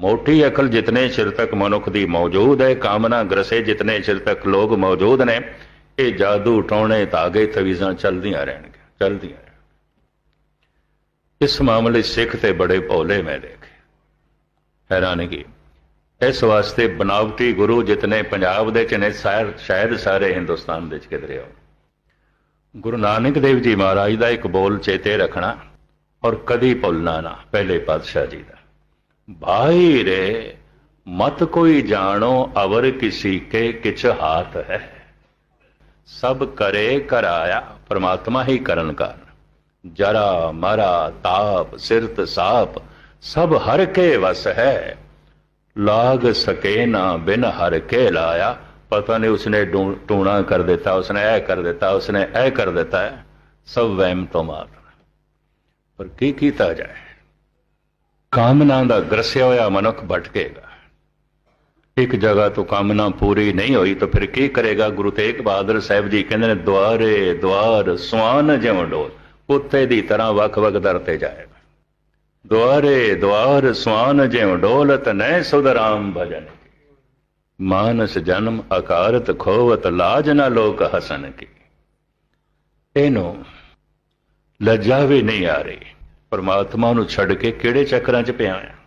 ਮੋਟੀ ਅਕਲ ਜਿਤਨੇ ਚਿਰ ਤੱਕ ਮਨੁੱਖ ਦੀ ਮੌਜੂਦ ਹੈ, ਕਾਮਨਾ ਗ੍ਰਸੇ ਜਿਤਨੇ ਚਿਰ ਤੱਕ ਲੋਕ ਮੌਜੂਦ ਨੇ, ਇਹ ਜਾਦੂ ਟੋਣੇ ਧਾਗੇ ਤਵੀਜ਼ਾਂ ਚੱਲਦੀਆਂ ਰਹਿਣਗੀਆਂ, ਚੱਲਦੀਆਂ ਰਹਿਣ ਇਸ ਮਾਮਲੇ 'ਚ ਸਿੱਖ ਤੇ ਬੜੇ ਭੋਲੇ ਮੈਂ ਦੇਖੇ। ਹੈਰਾਨਗੀ, ਇਸ ਵਾਸਤੇ ਬਨਾਵਟੀ ਗੁਰੂ ਜਿਤਨੇ ਪੰਜਾਬ ਦੇ ਚ ਨੇ ਸ਼ਾਇਦ ਸ਼ਾਇਦ ਸਾਰੇ ਹਿੰਦੁਸਤਾਨ ਦੇ ਚ ਕਿਧਰੇ ਹੋ ਗੁਰੂ ਨਾਨਕ ਦੇਵ ਜੀ ਮਹਾਰਾਜ ਦਾ ਇੱਕ ਬੋਲ ਚੇਤੇ ਰੱਖਣਾ ਔਰ ਕਦੀ ਭੁੱਲਣਾ ਨਾ, ਪਹਿਲੇ ਪਾਤਸ਼ਾਹ ਜੀ ਦਾ। ਭਾਈ ਰੇ ਮਤ ਕੋਈ ਜਾਣੋ, ਅਵਰ ਕਿਸੀ ਕੇ ਕਿਛ ਹਾਥ ਹੈ। ਸਭ ਕਰੇ ਕਰਾਇਆ ਪਰਮਾਤਮਾ ਹੀ ਕਰਨ ਕਾਰਨ। ਜਰਾ ਮਰਾ ਤਾਪ ਸਿਰਤ ਸਾਪ ਸਭ ਹਰ ਕੇ ਵਸ ਹੈ। ਲਾਗ ਸਕੇ ਨਾ ਬਿਨ ਹਰ ਕੇ ਲਾਇਆ। ਪਤਾ ਨਹੀਂ ਉਸਨੇ ਡੂ- ਟੂਣਾ ਕਰ ਦਿੱਤਾ, ਉਸਨੇ ਇਹ ਕਰ ਦਿੱਤਾ, ਉਸਨੇ ਇਹ ਕਰ ਦਿੱਤਾ। ਹੈ ਸਭ ਵਹਿਮ ਤੋਂ ਮਾਤਰ ਪਰ ਕੀ ਕੀਤਾ ਜਾਏ? ਕਾਮਨਾ ਦਾ ਗਰਸਿਆ ਹੋਇਆ ਮਨੁੱਖ ਭਟਕੇਗਾ। ਇੱਕ ਜਗ੍ਹਾ ਤੋਂ ਕਾਮਨਾ ਪੂਰੀ ਨਹੀਂ ਹੋਈ ਤਾਂ ਫਿਰ ਕੀ ਕਰੇਗਾ? ਗੁਰੂ ਤੇਗ ਬਹਾਦਰ ਸਾਹਿਬ ਜੀ ਕਹਿੰਦੇ ਨੇ, ਦੁਆਰੇ, ਦੁਆਰ ਸੁਆਨ ਜਿਉ ਡੋਲ ਕੁੱਤੇ ਦੀ ਤਰ੍ਹਾਂ ਵੱਖ-ਵੱਖ ਦਰ ਤੇ ਜਾਏਗਾ। ਦੁਆਰੇ, ਦੁਆਰ ਸੁਆਨ ਜਿਉ ਡੋਲਤ ਨੈ ਸੁਧਰਾਮ ਭਜਨ ਮਾਨਸ ਜਨਮ ਅਕਾਰਤ ਖੋਵਤ, ਲਾਜ ਨਾ ਲੋਕ ਹਸਨ ਕੀ। ਇਹਨੂੰ ਲੱਜਾ ਵੀ ਨਹੀਂ ਆ ਰਹੀ। ਪਰਮਾਤਮਾ ਨੂੰ ਛੱਡ ਕੇ ਕਿਹੜੇ ਚੱਕਰਾਂ 'ਚ ਪਿਆ ਆ